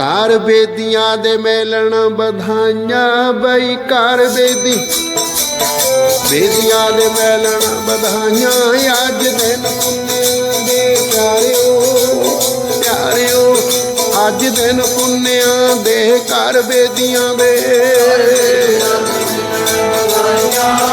ਘਰ ਬੇਦੀਆਂ ਦੇ ਮੇਲਣ ਵਧਾਈਆਂ ਬਈ ਘਰ ਬੇਦੀ। ਬੇਦੀਆਂ ਦੇ ਮੇਲਣ ਵਧਾਈਆਂ ਅੱਜ ਦਿਨ ਪੁੰਨਿਆਂ ਦੇ ਪਿਆਰਿਓ ਪਿਆਰਿਓ, ਅੱਜ ਦਿਨ ਪੁੰਨਿਆਂ ਦੇ ਘਰ ਬੇਦੀਆਂ ਦੇ। ਅੱਜ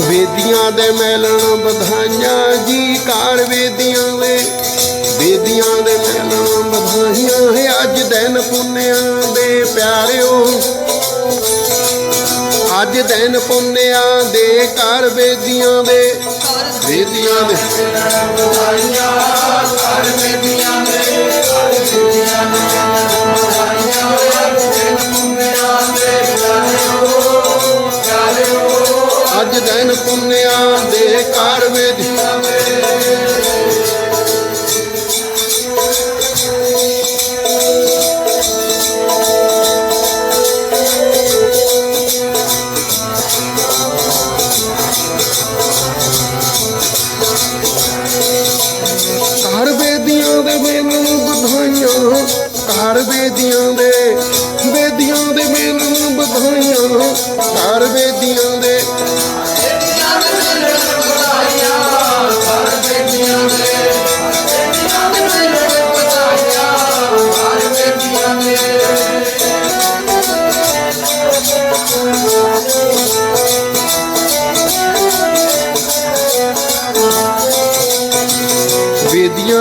ਵੇਦੀਆਂ ਦੇ ਮੈਲਣ ਵਧਾਈਆਂ ਜੀ ਘਰ ਵੇਦੀਆਂ ਦੇ ਵੇਦੀਆਂ ਦੇ ਮੈਲਣ ਵਧਾਈਆਂ ਹੈ ਅੱਜ ਦਿਨ ਪੁੰਨਿਆਂ ਦੇ ਪਿਆਰਿਓ। ਅੱਜ ਦਿਨ ਪੁੰਨਿਆਂ ਦੇ ਘਰ ਵੇਦੀਆਂ ਦੇ ਵੇਦੀਆਂ ਦੇ ਅੱਜ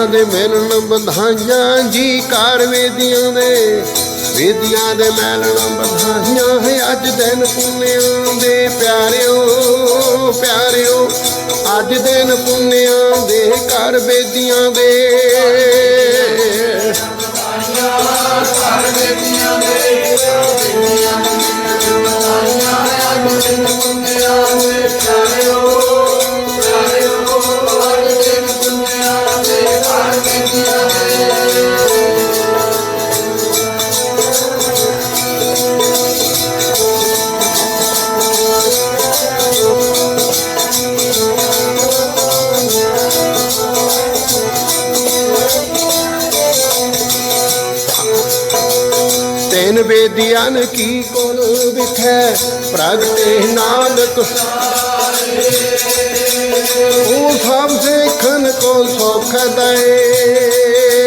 ਵੇਦੀਆਂ ਦੇ ਮਿਲਣ ਵਧਾਈਆਂ ਜੀ, ਘਰ ਵੇਦੀਆਂ ਦੇ ਵੇਦੀਆਂ ਦੇ ਮਿਲਣ ਵਧਾਈਆਂ ਹੈ ਅੱਜ ਦਿਨ ਪੁੰਨਿਆਂ ਦੇ, ਪਿਆਰਿਓ ਪਿਆਰਿਓ, ਅੱਜ ਦਿਨ ਪੁੰਨਿਆਂ ਦੇ ਕਰ ਵੇਦੀਆਂ ਦੇ। ਤੈਨ ਵੇਦੀਆਂ ਕੀ ਕੋਲ ਵਿਖੈ? ਪ੍ਰਗਟੇ ਨਾਨਕ। ਉਹ ਸਭ ਸੇਖਨ ਕੋ ਸੁਖ ਦਏ।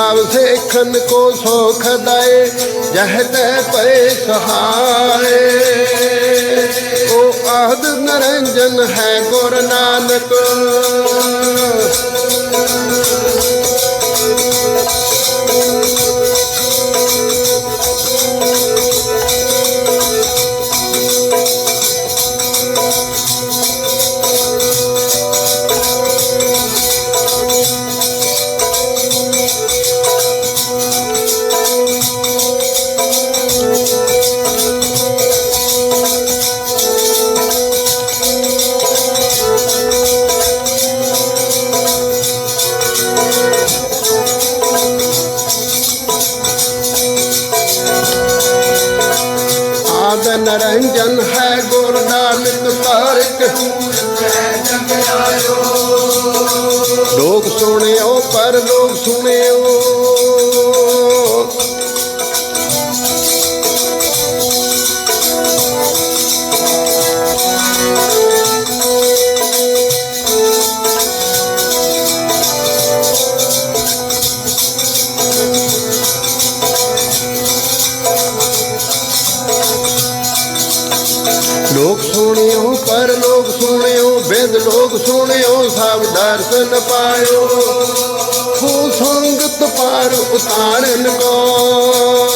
ਬਈ ਸੇਖਨ ਕੋ ਸੁਖ ਦਏ ਜਹ ਤੈ ਪਏ ਸਹਾਏ। ਉਹ ਆਦ ਨਰੰਜਨ ਹੈ ਗੁਰ ਨਾਨਕ। ਨਾਨਕ ਤਾਰਕ ਲੋਕ ਸੁਣਿਓ ਪਰ ਲੋਕ ਸੁਣਿਓ। ਲੋਕ ਸੁਣਿਓ, ਪਰ ਲੋਕ ਸੁਣਿਓ, ਬਿੰਦ ਲੋਕ ਸੁਣਿਓ, ਸਭ ਦਰਸ਼ਨ ਪਾਇਓ। ਖੂ ਸੰਗਤ ਪਾਰ ਉਤਾਰਨ ਕੋ।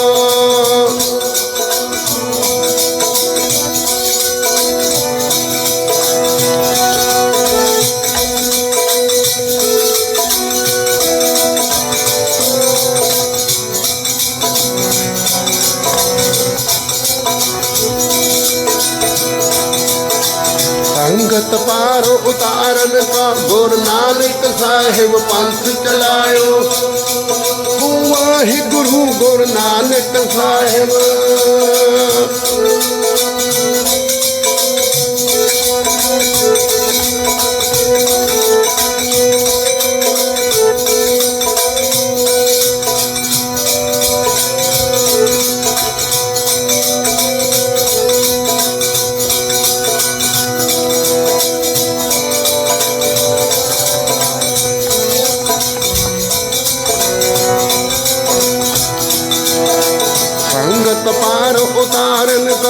ਸੰਗਤ ਪਾਰ ਉਤਾਰਨ ਕਾ ਗੁਰ ਨਾਨਕ ਸਾਹਿਬ ਪੰਥ ਚਲਾਇਓ। ਹੋ ਵਾਹਿਗੁਰੂ ਗੁਰ ਨਾਨਕ ਸਾਹਿਬ।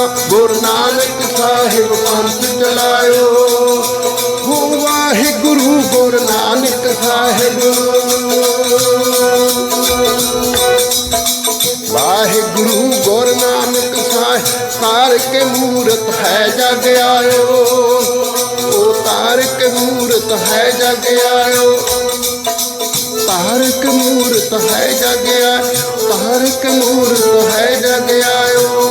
ਗੁਰ ਨਾਨਕ ਸਾਹਿਬ ਪੰਥ ਚਲਾਇਓ। ਹੋ ਵਾਹਿਗੁਰੂ ਗੁਰ ਨਾਨਕ ਸਾਹਿਬ। ਵਾਹਿਗੁਰੂ ਗੁਰ ਨਾਨਕ ਸਾਹਿਬ ਤਾਰ ਕੇ ਮੂਰਤ ਹੈ ਜਗ ਆਇਓ। ਉਹ ਤਾਰ ਕੇ ਮੂਰਤ ਹੈ ਜਗ ਆਇਓ। ਤਾਰਕ ਮੂਰਤ ਹੈ ਜਗਿਆ ਤਾਰਕ ਮੂਰਤ ਹੈ ਜਗਿਆਓ